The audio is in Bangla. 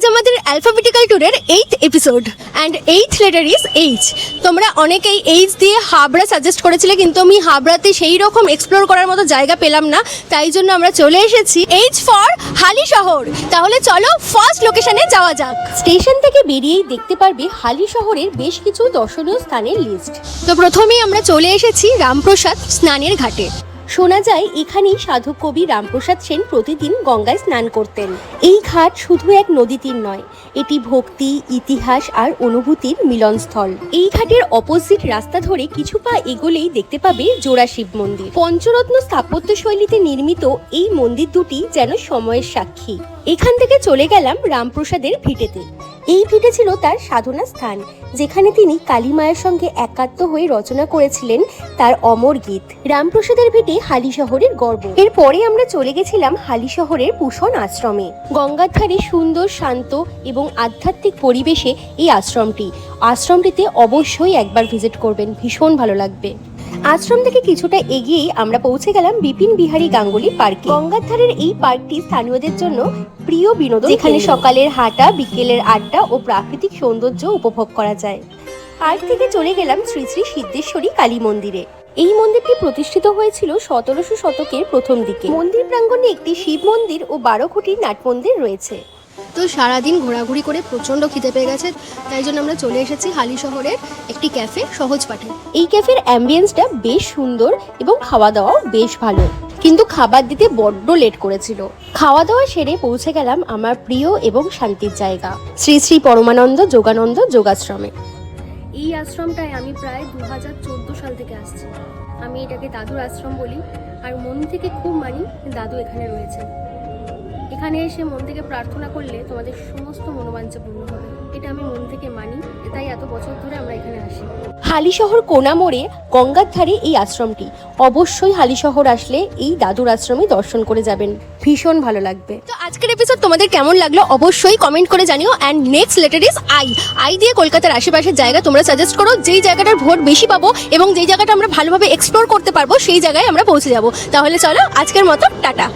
আজ আমাদের অ্যালফাবেটিক্যাল ট্যুরের eighth episode and eighth letter is H তোমরা অনেকেই এইচ দিয়ে হাবড়া সাজেস্ট করেছিলে কিন্তু আমি হাবড়াতে সেই রকম এক্সপ্লোর করার মতো জায়গা পেলাম না। তাই জন্য আমরা চলে এসেছি এইচ ফর হালি শহর। তাহলে চলো ফার্স্ট লোকেশনে যাওয়া যাক। স্টেশন থেকে বেরিয়েই দেখতে পারবে হালি শহরের বেশ কিছু দর্শনীয় স্থানের লিস্ট তো প্রথমেই আমরা চলে এসেছি রামপ্রসাদ স্নানের ঘাটে। শোনা যায়, এখানেই সাধক কবি রামপ্রসাদ সেন প্রতিদিন গঙ্গায় স্নান করতেন। এই ঘাট শুধু এক নদী তীর নয়, এটি ভক্তি, ইতিহাস আর অনুভূতির মিলনস্থল। এই ঘাটের অপোজিট রাস্তা ধরে কিছু পা এগোলেই দেখতে পাবে জোড়া শিব মন্দির। পঞ্চরত্ন স্থাপত্য শৈলীতে নির্মিত এই মন্দির দুটি যেন সময়ের সাক্ষী। এখান থেকে চলে গেলাম রামপ্রসাদের ভিটেতে। এই ভিটে ছিল তার সাধনা স্থান, যেখানে তিনি কালী মায়ের সঙ্গে একাত্ম হয়ে রচনা করেছিলেন তার অমর গীত। রামপ্রসাদের ভিটে হালি শহরের গর্ব। এরপরে আমরা চলে গেছিলাম হালি শহরের পুষণ আশ্রমে। গঙ্গার ধারে সুন্দর, শান্ত এবং আধ্যাত্মিক পরিবেশে এই আশ্রমটি। আশ্রমটিতে অবশ্যই একবার ভিজিট করবেন, ভীষণ ভালো লাগবে। আশ্রম থেকে কিছুটা এগিয়েই আমরা পৌঁছে গেলাম বিপিন বিহারী গাঙ্গুলি পার্কে। গঙ্গার ধারের এই পার্কটি স্থানীয়দের জন্য প্রিয় বিনোদন যেখানে সকালের হাঁটা বিকেলের আড্ডা ও প্রাকৃতিক সৌন্দর্য উপভোগ করা যায়। পার্ক থেকে চলে গেলাম শ্রী শ্রী সিদ্ধেশ্বরী কালী মন্দিরে। এই মন্দিরটি প্রতিষ্ঠিত হয়েছিল সতেরোশো শতকের প্রথম দিকে। মন্দির প্রাঙ্গণে একটি শিব মন্দির ও বারো খুঁটির নাট মন্দির রয়েছে। তো সারাদিন ঘোরাঘুরি করে প্রচণ্ড খিদে পেয়ে গেছে, তাই জন্য আমরা চলে এসেছি হালি শহরের একটি ক্যাফে, সহজ পাঠে। এই ক্যাফের অ্যাম্বিয়েন্সটা বেশ সুন্দর এবং খাওয়া দাওয়াও বেশ ভালো। কিন্তু খাবার দিতে বড্ড লেট করেছিল। খাওয়া দাওয়া সেরে পৌঁছে গেলাম আমার প্রিয় এবং শান্তির জায়গা। শ্রী শ্রী পরমানন্দ যোগানন্দ যোগাশ্রমে। এই আশ্রমটায় আমি প্রায় দু হাজার চোদ্দ সাল থেকে আসছি। আমি এটাকে দাদুর আশ্রম বলি। আর মন থেকে খুব মানি দাদু এখানে রয়েছে। এখানে এসে মন থেকে প্রার্থনা করলে তোমাদের সমস্ত মনোবাঞ্ছা পূর্ণ হবে। এটা আমি মন থেকে মানি তাই এত বছর ধরে আমরা এখানে আসি। হালিশহর কোনা মোড়ে গঙ্গার ধারে এই আশ্রমটি। অবশ্যই হালিশহর আসলে এই দাদুর আশ্রমে দর্শন করে যাবেন। ভীষণ ভালো লাগবে। তো আজকের এপিসোড তোমাদের কেমন লাগল অবশ্যই কমেন্ট করে জানিও। And next letter is I I দিয়ে কলকাতার আশেপাশের জায়গা তোমরা সাজেস্ট করো। যেই জায়গাটার ভোট বেশি পাবো এবং যেই জায়গাটা আমরা ভালোভাবে এক্সপ্লোর করতে পারব সেই জায়গায় আমরা পৌঁছে যাব। তাহলে চলো আজকের মতো টাটা।